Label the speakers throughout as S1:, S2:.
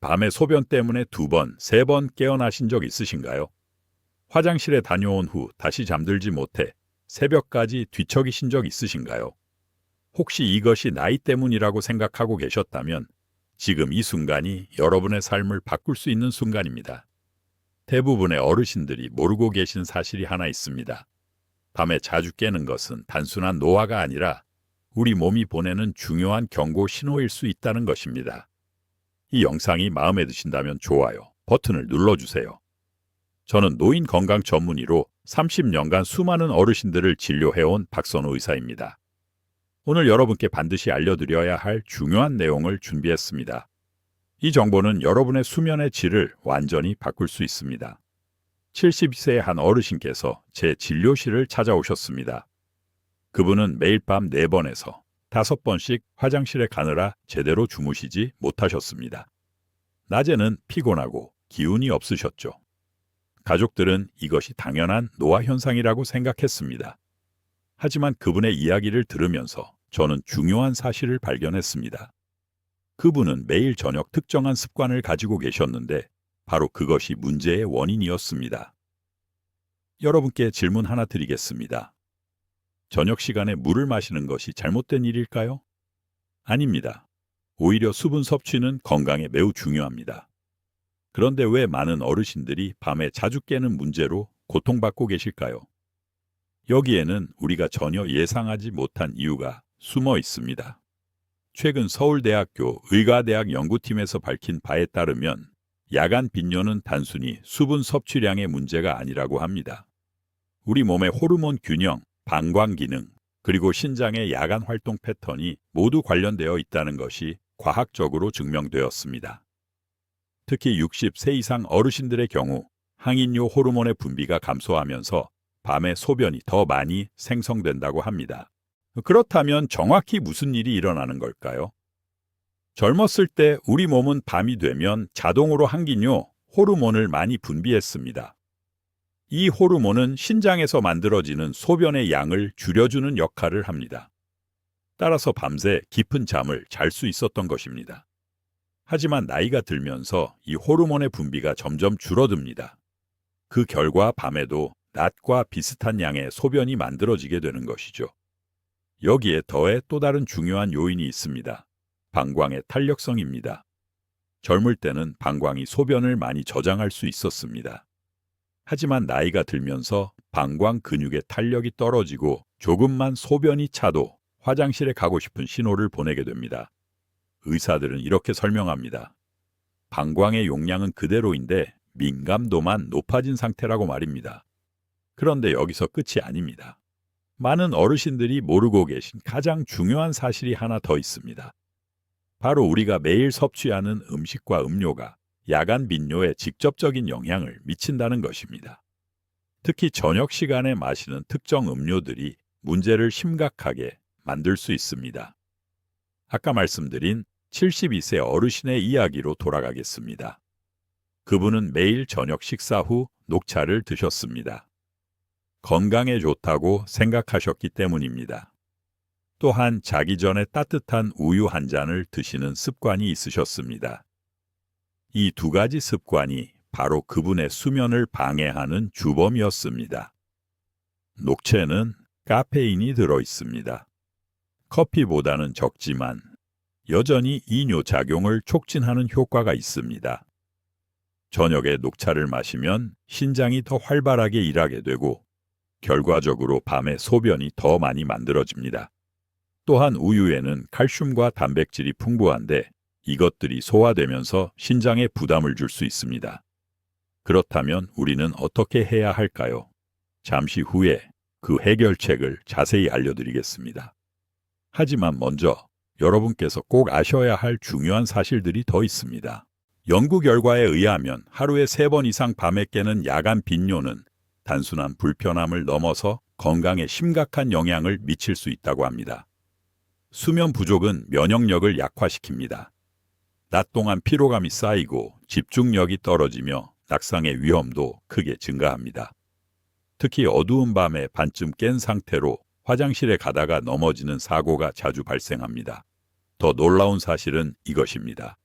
S1: 밤에 소변 때문에 두 번, 세 번 깨어나신 적 있으신가요? 화장실에 다녀온 후 다시 잠들지 못해 새벽까지 뒤척이신 적 있으신가요? 혹시 이것이 나이 때문이라고 생각하고 계셨다면 지금 이 순간이 여러분의 삶을 바꿀 수 있는 순간입니다. 대부분의 어르신들이 모르고 계신 사실이 하나 있습니다. 밤에 자주 깨는 것은 단순한 노화가 아니라 우리 몸이 보내는 중요한 경고 신호일 수 있다는 것입니다. 이 영상이 마음에 드신다면 좋아요 버튼을 눌러주세요. 저는 노인 건강 전문의로 30년간 수많은 어르신들을 진료해온 박선호 의사입니다. 오늘 여러분께 반드시 알려드려야 할 중요한 내용을 준비했습니다. 이 정보는 여러분의 수면의 질을 완전히 바꿀 수 있습니다. 72세의 한 어르신께서 제 진료실을 찾아오셨습니다. 그분은 매일 밤 4번에서 5번씩 화장실에 가느라 제대로 주무시지 못하셨습니다. 낮에는 피곤하고 기운이 없으셨죠. 가족들은 이것이 당연한 노화 현상이라고 생각했습니다. 하지만 그분의 이야기를 들으면서 저는 중요한 사실을 발견했습니다. 그분은 매일 저녁 특정한 습관을 가지고 계셨는데 바로 그것이 문제의 원인이었습니다. 여러분께 질문 하나 드리겠습니다. 저녁 시간에 물을 마시는 것이 잘못된 일일까요? 아닙니다. 오히려 수분 섭취는 건강에 매우 중요합니다. 그런데 왜 많은 어르신들이 밤에 자주 깨는 문제로 고통받고 계실까요? 여기에는 우리가 전혀 예상하지 못한 이유가 숨어 있습니다. 최근 서울대학교 의과대학 연구팀에서 밝힌 바에 따르면 야간 빈뇨는 단순히 수분 섭취량의 문제가 아니라고 합니다. 우리 몸의 호르몬 균형, 방광 기능, 그리고 신장의 야간 활동 패턴이 모두 관련되어 있다는 것이 과학적으로 증명되었습니다. 특히 60세 이상 어르신들의 경우 항인뇨 호르몬의 분비가 감소하면서 밤에 소변이 더 많이 생성된다고 합니다. 그렇다면 정확히 무슨 일이 일어나는 걸까요? 젊었을 때 우리 몸은 밤이 되면 자동으로 항기뇨 호르몬을 많이 분비했습니다. 이 호르몬은 신장에서 만들어지는 소변의 양을 줄여주는 역할을 합니다. 따라서 밤새 깊은 잠을 잘 수 있었던 것입니다. 하지만 나이가 들면서 이 호르몬의 분비가 점점 줄어듭니다. 그 결과 밤에도 낮과 비슷한 양의 소변이 만들어지게 되는 것이죠. 여기에 더해 또 다른 중요한 요인이 있습니다. 방광의 탄력성입니다. 젊을 때는 방광이 소변을 많이 저장할 수 있었습니다. 하지만 나이가 들면서 방광 근육의 탄력이 떨어지고 조금만 소변이 차도 화장실에 가고 싶은 신호를 보내게 됩니다. 의사들은 이렇게 설명합니다. 방광의 용량은 그대로인데 민감도만 높아진 상태라고 말입니다. 그런데 여기서 끝이 아닙니다. 많은 어르신들이 모르고 계신 가장 중요한 사실이 하나 더 있습니다. 바로 우리가 매일 섭취하는 음식과 음료가 야간 빈뇨에 직접적인 영향을 미친다는 것입니다. 특히 저녁 시간에 마시는 특정 음료들이 문제를 심각하게 만들 수 있습니다. 아까 말씀드린 72세 어르신의 이야기로 돌아가겠습니다. 그분은 매일 저녁 식사 후 녹차를 드셨습니다. 건강에 좋다고 생각하셨기 때문입니다. 또한 자기 전에 따뜻한 우유 한 잔을 드시는 습관이 있으셨습니다. 이 두 가지 습관이 바로 그분의 수면을 방해하는 주범이었습니다. 녹채는 카페인이 들어 있습니다. 커피보다는 적지만 여전히 이뇨 작용을 촉진하는 효과가 있습니다. 저녁에 녹차를 마시면 신장이 더 활발하게 일하게 되고 결과적으로 밤에 소변이 더 많이 만들어집니다. 또한 우유에는 칼슘과 단백질이 풍부한데 이것들이 소화되면서 신장에 부담을 줄 수 있습니다. 그렇다면 우리는 어떻게 해야 할까요? 잠시 후에 그 해결책을 자세히 알려드리겠습니다. 하지만 먼저 여러분께서 꼭 아셔야 할 중요한 사실들이 더 있습니다. 연구 결과에 의하면 하루에 세 번 이상 밤에 깨는 야간 빈뇨는 단순한 불편함을 넘어서 건강에 심각한 영향을 미칠 수 있다고 합니다. 수면 부족은 면역력을 약화시킵니다. 낮 동안 피로감이 쌓이고 집중력이 떨어지며 낙상의 위험도 크게 증가합니다. 특히 어두운 밤에 반쯤 깬 상태로 화장실에 가다가 넘어지는 사고가 자주 발생합니다. 더 놀라운 사실은 이것입니다.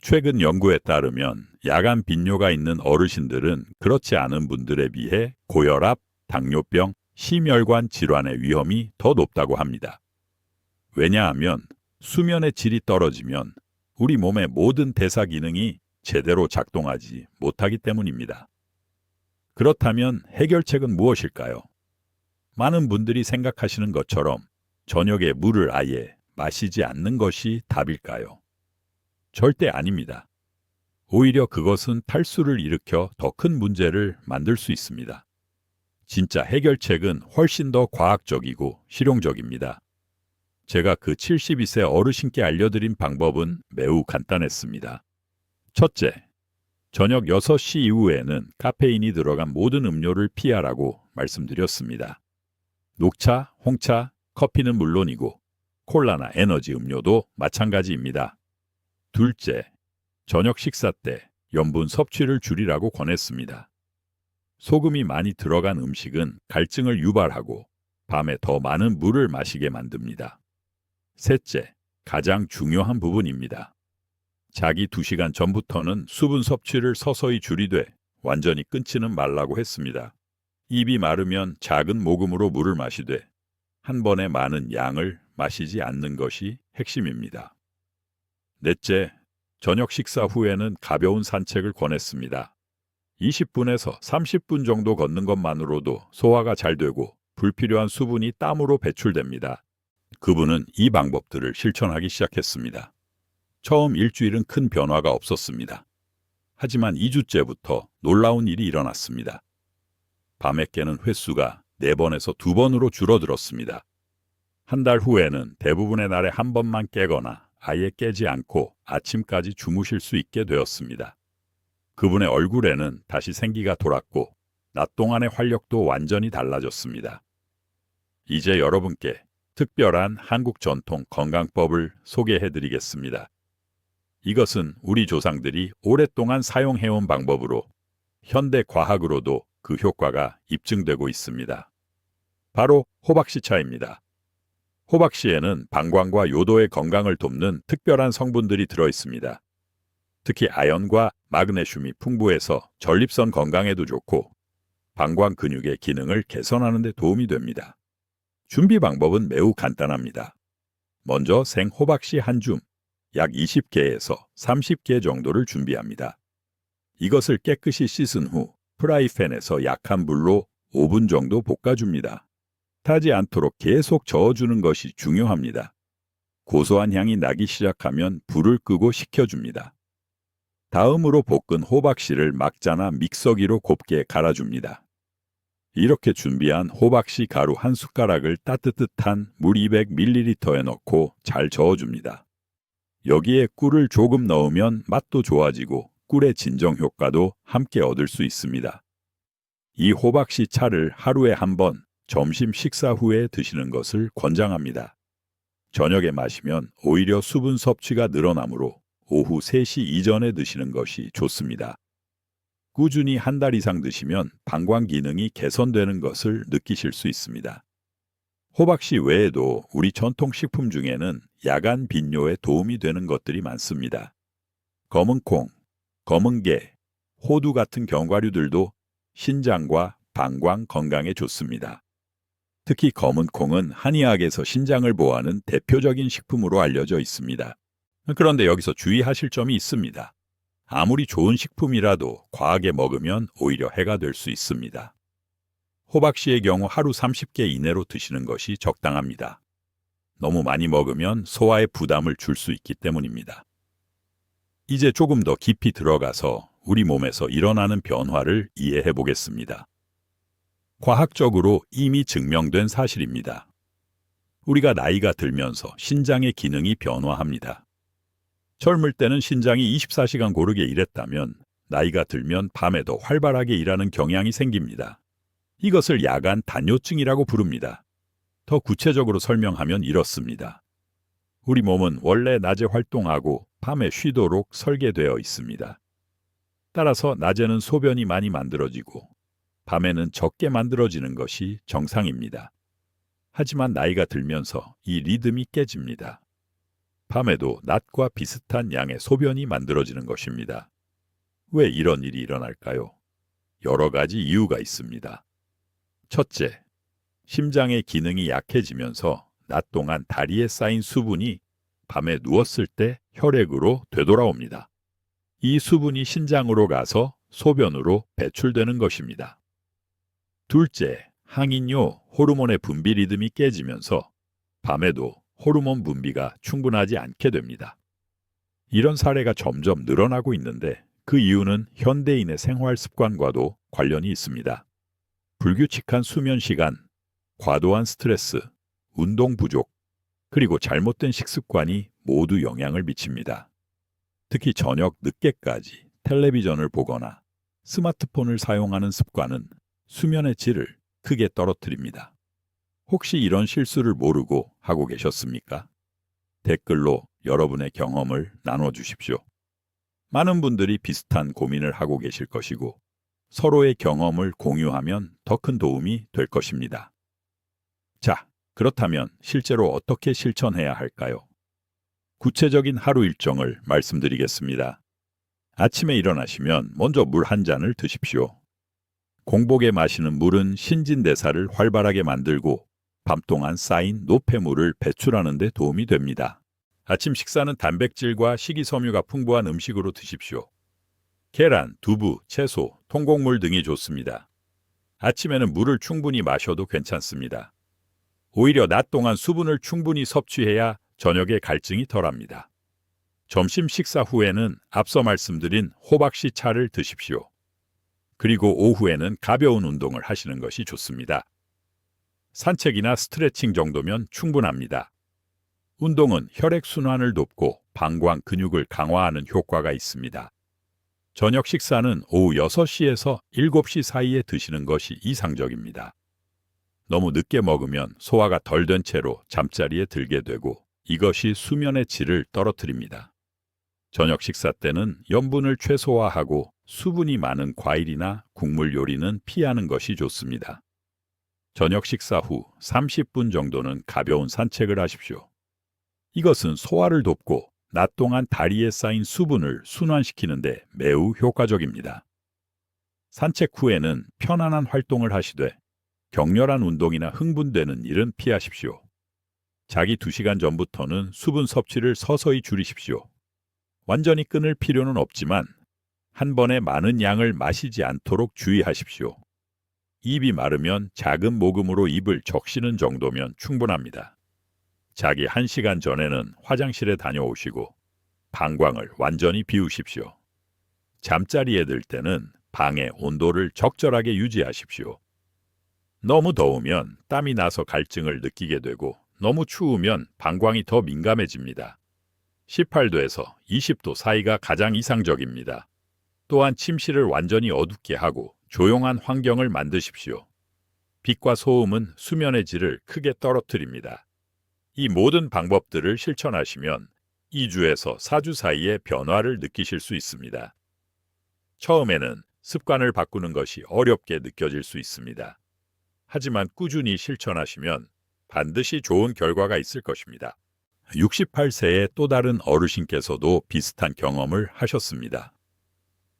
S1: 최근 연구에 따르면 야간 빈뇨가 있는 어르신들은 그렇지 않은 분들에 비해 고혈압, 당뇨병, 심혈관 질환의 위험이 더 높다고 합니다. 왜냐하면 수면의 질이 떨어지면 우리 몸의 모든 대사 기능이 제대로 작동하지 못하기 때문입니다. 그렇다면 해결책은 무엇일까요? 많은 분들이 생각하시는 것처럼 저녁에 물을 아예 마시지 않는 것이 답일까요? 절대 아닙니다. 오히려 그것은 탈수를 일으켜 더 큰 문제를 만들 수 있습니다. 진짜 해결책은 훨씬 더 과학적이고 실용적입니다. 제가 그 72세 어르신께 알려드린 방법은 매우 간단했습니다. 첫째, 저녁 6시 이후에는 카페인이 들어간 모든 음료를 피하라고 말씀드렸습니다. 녹차, 홍차, 커피는 물론이고 콜라나 에너지 음료도 마찬가지입니다. 둘째, 저녁 식사 때 염분 섭취를 줄이라고 권했습니다. 소금이 많이 들어간 음식은 갈증을 유발하고 밤에 더 많은 물을 마시게 만듭니다. 셋째, 가장 중요한 부분입니다. 자기 2시간 전부터는 수분 섭취를 서서히 줄이되 완전히 끊지는 말라고 했습니다. 입이 마르면 작은 모금으로 물을 마시되 한 번에 많은 양을 마시지 않는 것이 핵심입니다. 넷째, 저녁 식사 후에는 가벼운 산책을 권했습니다. 20분에서 30분 정도 걷는 것만으로도 소화가 잘 되고 불필요한 수분이 땀으로 배출됩니다. 그분은 이 방법들을 실천하기 시작했습니다. 처음 일주일은 큰 변화가 없었습니다. 하지만 2주째부터 놀라운 일이 일어났습니다. 밤에 깨는 횟수가 4번에서 2번으로 줄어들었습니다. 한 달 후에는 대부분의 날에 한 번만 깨거나 아예 깨지 않고 아침까지 주무실 수 있게 되었습니다. 그분의 얼굴에는 다시 생기가 돌았고 낮 동안의 활력도 완전히 달라졌습니다. 이제 여러분께 특별한 한국 전통 건강법을 소개해 드리겠습니다. 이것은 우리 조상들이 오랫동안 사용해온 방법으로 현대 과학으로도 그 효과가 입증되고 있습니다. 바로 호박씨차입니다. 호박씨에는 방광과 요도의 건강을 돕는 특별한 성분들이 들어 있습니다. 특히 아연과 마그네슘이 풍부해서 전립선 건강에도 좋고 방광 근육의 기능을 개선하는 데 도움이 됩니다. 준비 방법은 매우 간단합니다. 먼저 생호박씨 한 줌, 약 20개에서 30개 정도를 준비합니다. 이것을 깨끗이 씻은 후 프라이팬에서 약한 불로 5분 정도 볶아줍니다. 타지 않도록 계속 저어주는 것이 중요합니다. 고소한 향이 나기 시작하면 불을 끄고 식혀줍니다. 다음으로 볶은 호박씨를 막자나 믹서기로 곱게 갈아줍니다. 이렇게 준비한 호박씨 가루 한 숟가락을 따뜻한 물 200ml에 넣고 잘 저어줍니다. 여기에 꿀을 조금 넣으면 맛도 좋아지고 꿀의 진정 효과도 함께 얻을 수 있습니다. 이 호박씨 차를 하루에 한 번 점심 식사 후에 드시는 것을 권장합니다. 저녁에 마시면 오히려 수분 섭취가 늘어나므로 오후 3시 이전에 드시는 것이 좋습니다. 꾸준히 한 달 이상 드시면 방광 기능이 개선되는 것을 느끼실 수 있습니다. 호박씨 외에도 우리 전통 식품 중에는 야간 빈뇨에 도움이 되는 것들이 많습니다. 검은 콩, 검은 게, 호두 같은 견과류들도 신장과 방광 건강에 좋습니다. 특히 검은 콩은 한의학에서 신장을 보호하는 대표적인 식품으로 알려져 있습니다. 그런데 여기서 주의하실 점이 있습니다. 아무리 좋은 식품이라도 과하게 먹으면 오히려 해가 될 수 있습니다. 호박씨의 경우 하루 30개 이내로 드시는 것이 적당합니다. 너무 많이 먹으면 소화에 부담을 줄 수 있기 때문입니다. 이제 조금 더 깊이 들어가서 우리 몸에서 일어나는 변화를 이해해 보겠습니다. 과학적으로 이미 증명된 사실입니다. 우리가 나이가 들면서 신장의 기능이 변화합니다. 젊을 때는 신장이 24시간 고르게 일했다면 나이가 들면 밤에도 활발하게 일하는 경향이 생깁니다. 이것을 야간 단요증이라고 부릅니다. 더 구체적으로 설명하면 이렇습니다. 우리 몸은 원래 낮에 활동하고 밤에 쉬도록 설계되어 있습니다. 따라서 낮에는 소변이 많이 만들어지고 밤에는 적게 만들어지는 것이 정상입니다. 하지만 나이가 들면서 이 리듬이 깨집니다. 밤에도 낮과 비슷한 양의 소변이 만들어지는 것입니다. 왜 이런 일이 일어날까요? 여러 가지 이유가 있습니다. 첫째, 심장의 기능이 약해지면서 낮 동안 다리에 쌓인 수분이 밤에 누웠을 때 혈액으로 되돌아옵니다. 이 수분이 신장으로 가서 소변으로 배출되는 것입니다. 둘째, 항인료 호르몬의 분비 리듬이 깨지면서 밤에도 호르몬 분비가 충분하지 않게 됩니다. 이런 사례가 점점 늘어나고 있는데 그 이유는 현대인의 생활 습관과도 관련이 있습니다. 불규칙한 수면 시간, 과도한 스트레스, 운동 부족, 그리고 잘못된 식습관이 모두 영향을 미칩니다. 특히 저녁 늦게까지 텔레비전을 보거나 스마트폰을 사용하는 습관은 수면의 질을 크게 떨어뜨립니다. 혹시 이런 실수를 모르고 하고 계셨습니까? 댓글로 여러분의 경험을 나눠 주십시오. 많은 분들이 비슷한 고민을 하고 계실 것이고 서로의 경험을 공유하면 더 큰 도움이 될 것입니다. 자, 그렇다면 실제로 어떻게 실천해야 할까요? 구체적인 하루 일정을 말씀드리겠습니다. 아침에 일어나시면 먼저 물 한 잔을 드십시오. 공복에 마시는 물은 신진대사를 활발하게 만들고 밤 동안 쌓인 노폐물을 배출하는 데 도움이 됩니다. 아침 식사는 단백질과 식이섬유가 풍부한 음식으로 드십시오. 계란, 두부, 채소, 통곡물 등이 좋습니다. 아침에는 물을 충분히 마셔도 괜찮습니다. 오히려 낮 동안 수분을 충분히 섭취해야 저녁에 갈증이 덜합니다. 점심 식사 후에는 앞서 말씀드린 호박씨 차를 드십시오. 그리고 오후에는 가벼운 운동을 하시는 것이 좋습니다. 산책이나 스트레칭 정도면 충분합니다. 운동은 혈액순환을 돕고 방광 근육을 강화하는 효과가 있습니다. 저녁 식사는 오후 6시에서 7시 사이에 드시는 것이 이상적입니다. 너무 늦게 먹으면 소화가 덜 된 채로 잠자리에 들게 되고 이것이 수면의 질을 떨어뜨립니다. 저녁 식사 때는 염분을 최소화하고 수분이 많은 과일이나 국물 요리는 피하는 것이 좋습니다. 저녁 식사 후 30분 정도는 가벼운 산책을 하십시오. 이것은 소화를 돕고 낮 동안 다리에 쌓인 수분을 순환시키는데 매우 효과적입니다. 산책 후에는 편안한 활동을 하시되 격렬한 운동이나 흥분되는 일은 피하십시오. 자기 2시간 전부터는 수분 섭취를 서서히 줄이십시오. 완전히 끊을 필요는 없지만 한 번에 많은 양을 마시지 않도록 주의하십시오. 입이 마르면 작은 모금으로 입을 적시는 정도면 충분합니다. 자기 1시간 전에는 화장실에 다녀오시고 방광을 완전히 비우십시오. 잠자리에 들 때는 방의 온도를 적절하게 유지하십시오. 너무 더우면 땀이 나서 갈증을 느끼게 되고 너무 추우면 방광이 더 민감해집니다. 18도에서 20도 사이가 가장 이상적입니다. 또한 침실을 완전히 어둡게 하고 조용한 환경을 만드십시오. 빛과 소음은 수면의 질을 크게 떨어뜨립니다. 이 모든 방법들을 실천하시면 2주에서 4주 사이에 변화를 느끼실 수 있습니다. 처음에는 습관을 바꾸는 것이 어렵게 느껴질 수 있습니다. 하지만 꾸준히 실천하시면 반드시 좋은 결과가 있을 것입니다. 68세의 또 다른 어르신께서도 비슷한 경험을 하셨습니다.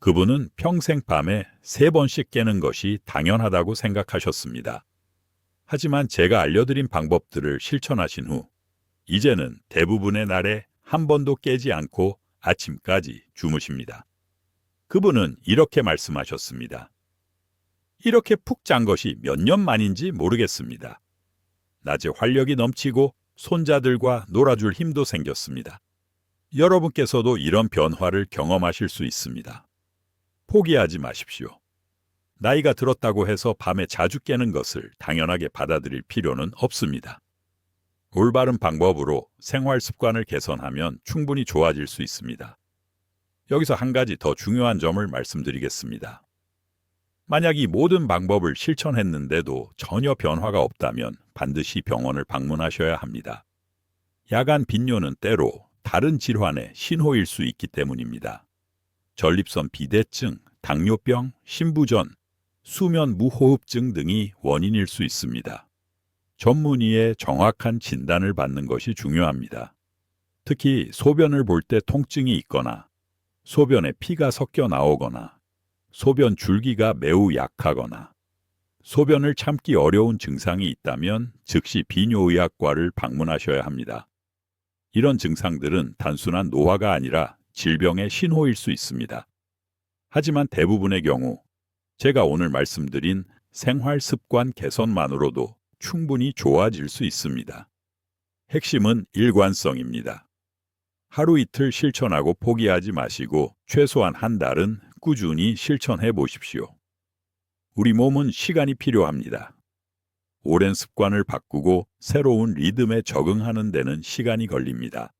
S1: 그분은 평생 밤에 세 번씩 깨는 것이 당연하다고 생각하셨습니다. 하지만 제가 알려드린 방법들을 실천하신 후, 이제는 대부분의 날에 한 번도 깨지 않고 아침까지 주무십니다. 그분은 이렇게 말씀하셨습니다. 이렇게 푹 잔 것이 몇 년 만인지 모르겠습니다. 낮에 활력이 넘치고 손자들과 놀아줄 힘도 생겼습니다. 여러분께서도 이런 변화를 경험하실 수 있습니다. 포기하지 마십시오. 나이가 들었다고 해서 밤에 자주 깨는 것을 당연하게 받아들일 필요는 없습니다. 올바른 방법으로 생활 습관을 개선하면 충분히 좋아질 수 있습니다. 여기서 한 가지 더 중요한 점을 말씀드리겠습니다. 만약 이 모든 방법을 실천했는데도 전혀 변화가 없다면 반드시 병원을 방문하셔야 합니다. 야간 빈뇨는 때로 다른 질환의 신호일 수 있기 때문입니다. 전립선 비대증, 당뇨병, 신부전, 수면 무호흡증 등이 원인일 수 있습니다. 전문의의 정확한 진단을 받는 것이 중요합니다. 특히 소변을 볼 때 통증이 있거나 소변에 피가 섞여 나오거나 소변 줄기가 매우 약하거나 소변을 참기 어려운 증상이 있다면 즉시 비뇨의학과를 방문하셔야 합니다. 이런 증상들은 단순한 노화가 아니라 질병의 신호일 수 있습니다. 하지만 대부분의 경우 제가 오늘 말씀드린 생활 습관 개선만으로도 충분히 좋아질 수 있습니다. 핵심은 일관성입니다. 하루 이틀 실천하고 포기하지 마시고 최소한 한 달은 꾸준히 실천해 보십시오. 우리 몸은 시간이 필요합니다. 오랜 습관을 바꾸고 새로운 리듬에 적응하는 데는 시간이 걸립니다.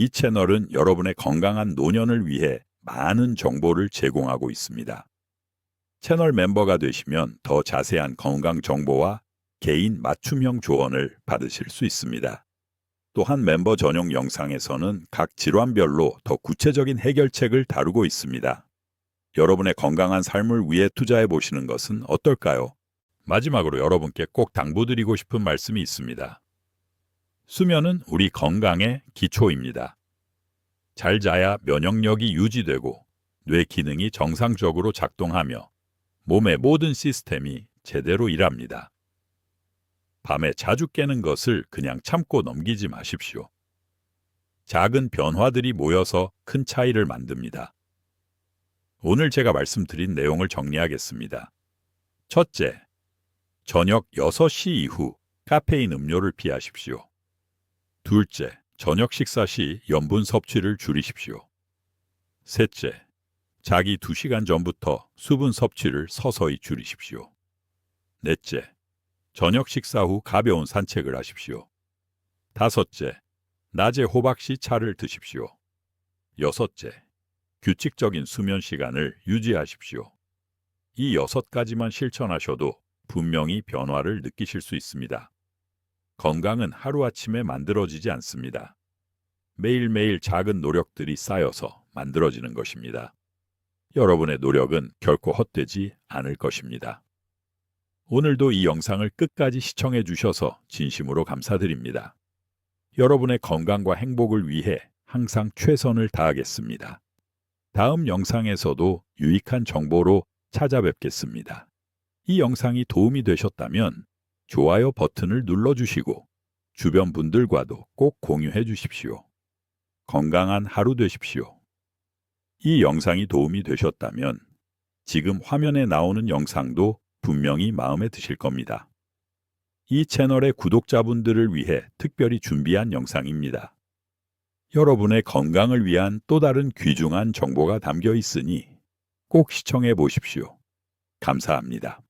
S1: 이 채널은 여러분의 건강한 노년을 위해 많은 정보를 제공하고 있습니다. 채널 멤버가 되시면 더 자세한 건강 정보와 개인 맞춤형 조언을 받으실 수 있습니다. 또한 멤버 전용 영상에서는 각 질환별로 더 구체적인 해결책을 다루고 있습니다. 여러분의 건강한 삶을 위해 투자해 보시는 것은 어떨까요? 마지막으로 여러분께 꼭 당부드리고 싶은 말씀이 있습니다. 수면은 우리 건강의 기초입니다. 잘 자야 면역력이 유지되고 뇌 기능이 정상적으로 작동하며 몸의 모든 시스템이 제대로 일합니다. 밤에 자주 깨는 것을 그냥 참고 넘기지 마십시오. 작은 변화들이 모여서 큰 차이를 만듭니다. 오늘 제가 말씀드린 내용을 정리하겠습니다. 첫째, 저녁 6시 이후 카페인 음료를 피하십시오. 둘째, 저녁 식사 시 염분 섭취를 줄이십시오. 셋째, 자기 2시간 전부터 수분 섭취를 서서히 줄이십시오. 넷째, 저녁 식사 후 가벼운 산책을 하십시오. 다섯째, 낮에 호박 씨 차를 드십시오. 여섯째, 규칙적인 수면 시간을 유지하십시오. 이 여섯 가지만 실천하셔도 분명히 변화를 느끼실 수 있습니다. 건강은 하루아침에 만들어지지 않습니다. 매일매일 작은 노력들이 쌓여서 만들어지는 것입니다. 여러분의 노력은 결코 헛되지 않을 것입니다. 오늘도 이 영상을 끝까지 시청해 주셔서 진심으로 감사드립니다. 여러분의 건강과 행복을 위해 항상 최선을 다하겠습니다. 다음 영상에서도 유익한 정보로 찾아뵙겠습니다. 이 영상이 도움이 되셨다면 좋아요 버튼을 눌러주시고 주변 분들과도 꼭 공유해 주십시오. 건강한 하루 되십시오. 이 영상이 도움이 되셨다면 지금 화면에 나오는 영상도 분명히 마음에 드실 겁니다. 이 채널의 구독자분들을 위해 특별히 준비한 영상입니다. 여러분의 건강을 위한 또 다른 귀중한 정보가 담겨 있으니 꼭 시청해 보십시오. 감사합니다.